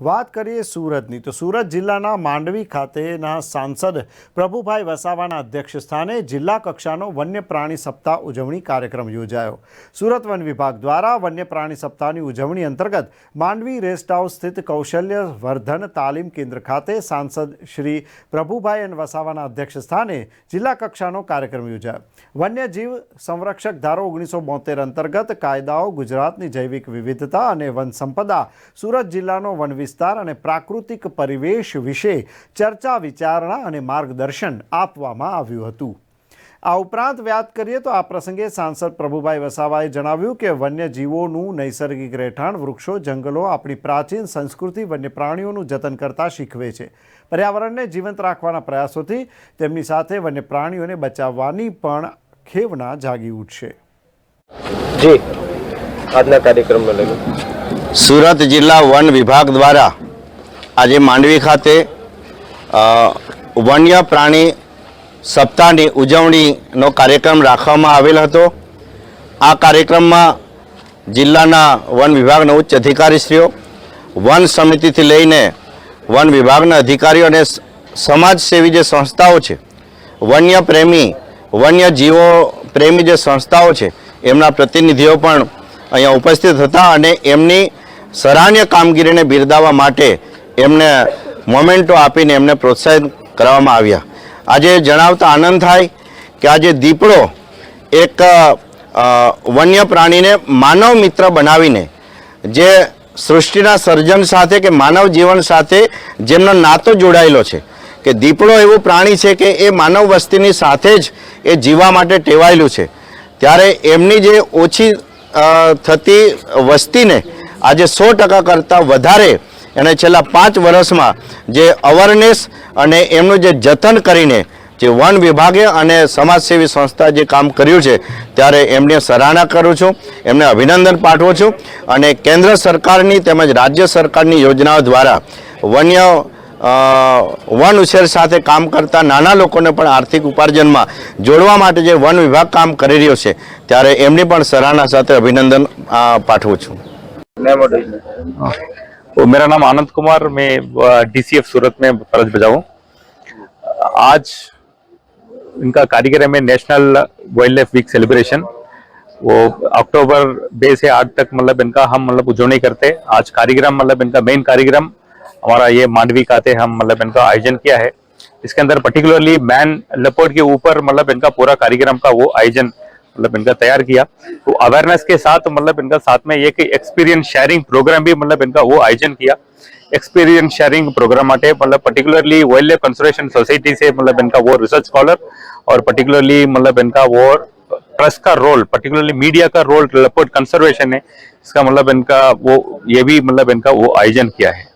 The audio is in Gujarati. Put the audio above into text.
વાત કરીએ સુરતની, તો સુરત જિલ્લાના માંડવી ખાતેના સાંસદ પ્રભુભાઈ વસાવાના અધ્યક્ષસ્થાને જિલ્લા કક્ષાનો વન્ય પ્રાણી સપ્તાહ ઉજવણી કાર્યક્રમ યોજાયો. સુરત વન વિભાગ દ્વારા વન્ય પ્રાણી સપ્તાહની ઉજવણી અંતર્ગત માંડવી રેસ્ટ હાઉસ સ્થિત કૌશલ્ય વર્ધન તાલીમ કેન્દ્ર ખાતે સાંસદ શ્રી પ્રભુભાઈ એન વસાવાના અધ્યક્ષ સ્થાને જિલ્લા કક્ષાનો કાર્યક્રમ યોજાયો. વન્યજીવ સંરક્ષક ધારો ઓગણીસો બોતેર અંતર્ગત કાયદાઓ ગુજરાતની જૈવિક વિવિધતા અને વન સંપદા સુરત જિલ્લાનો વન વિસ્તાર અને પ્રાકૃતિક પરિવેશ વિશે ચર્ચા, વિચારણા અને માર્ગદર્શન આપવામાં આવ્યું હતું. આ ઉપરાંત વાત કરીએ તો આ પ્રસંગે સાંસદ પ્રભુભાઈ વસાવાએ જણાવ્યું કે વન્યજીવોનું નૈસર્ગિક રહેઠાણ વૃક્ષો, જંગલો આપણી પ્રાચીન સંસ્કૃતિ વન્ય પ્રાણીઓનું જતન કરતા શીખવે છે. પર્યાવરણને જીવંત રાખવાના પ્રયાસોથી તેમની સાથે વન્ય પ્રાણીઓને બચાવવાની પણ ખેવના જાગી ઉઠશે. જી, આજના કાર્યક્રમનો લઈને સુરત જિલ્લા વન વિભાગ દ્વારા આજે માંડવી ખાતે વન્ય પ્રાણી સપ્તાહની ઉજવણીનો કાર્યક્રમ રાખવામાં આવેલ હતો. આ કાર્યક્રમમાં જિલ્લાના વન વિભાગના ઉચ્ચ અધિકારીશ્રીઓ, વન સમિતિથી લઈને વન વિભાગના અધિકારીઓ અને સમાજસેવી જે સંસ્થાઓ છે, વન્ય પ્રેમી, વન્ય જીવો પ્રેમી જે સંસ્થાઓ છે, એમના પ્રતિનિધિઓ પણ અહીંયા ઉપસ્થિત હતા અને એમની સરાહનીય કામગીરીને બિરદાવવા માટે એમને મોમેન્ટો આપીને એમને પ્રોત્સાહિત કરવામાં આવ્યા. આજે જણાવતા આનંદ થાય કે આજે દીપડો એક વન્ય પ્રાણીને માનવ મિત્ર બનાવીને જે સૃષ્ટિના સર્જન સાથે કે માનવ જીવન સાથે જેમનો નાતો જોડાયેલો છે કે દીપડો એવું પ્રાણી છે કે એ માનવ વસ્તીની સાથે જ એ જીવવા માટે ટેવાયેલું છે. ત્યારે એમની જે ઓછી થતી વસ્તીને આજે સો ટકા કરતાં વધારે એણે છેલ્લા પાંચ વર્ષમાં જે અવેરનેસ અને એમનું જે જતન કરીને જે વન વિભાગે અને સમાજસેવી સંસ્થા જે કામ કર્યું છે, ત્યારે એમને સરાહના કરું છું, એમને અભિનંદન પાઠવું છું અને કેન્દ્ર સરકારની તેમજ રાજ્ય સરકારની યોજનાઓ દ્વારા વન્ય વન ઉછેર સાથે કામ કરતા નાના લોકોને પણ આર્થિક ઉપાર્જનમાં જોડવા માટે જે વન વિભાગ કામ કરી રહ્યો છે, ત્યારે એમની પણ સરાહના સાથે અભિનંદન પાઠવું છું. वो मेरा नाम आनंद कुमार, मैं डीसीएफ सूरत में फ़र्ज़ बजाऊं। आज इनका कार्यक्रम है national wild life week celebration वो अक्टूबर बे से आठ तक मतलब इनका हम मतलब उजवनी करते। आज कार्यक्रम मतलब इनका मेन कार्यक्रम हमारा ये मांडवी खाते हम मतलब इनका आयोजन किया है। इसके अंदर पर्टिकुलरली मैन लेपर्ड के ऊपर मतलब इनका पूरा कार्यक्रम का वो आयोजन मतलब इनका तैयार किया। तो अवेयरनेस के साथ मतलब इनका साथ में एक एक्सपीरियंस शेयरिंग प्रोग्राम भी मतलब इनका वो आयोजन किया। एक्सपीरियंस शेयरिंग प्रोग्राम માટે मतलब पर्टिकुलरली वाइल्ड लाइफ सोसाइटी से मतलब इनका वो रिसर्च स्कॉलर और पर्टिकुलरली मतलब इनका वो ट्रस्ट का रोल पर्टिकुलरली मीडिया का रोल लेपर्ड कंजर्वेशन है इसका मतलब इनका वो, ये भी मतलब इनका वो आयोजन किया है।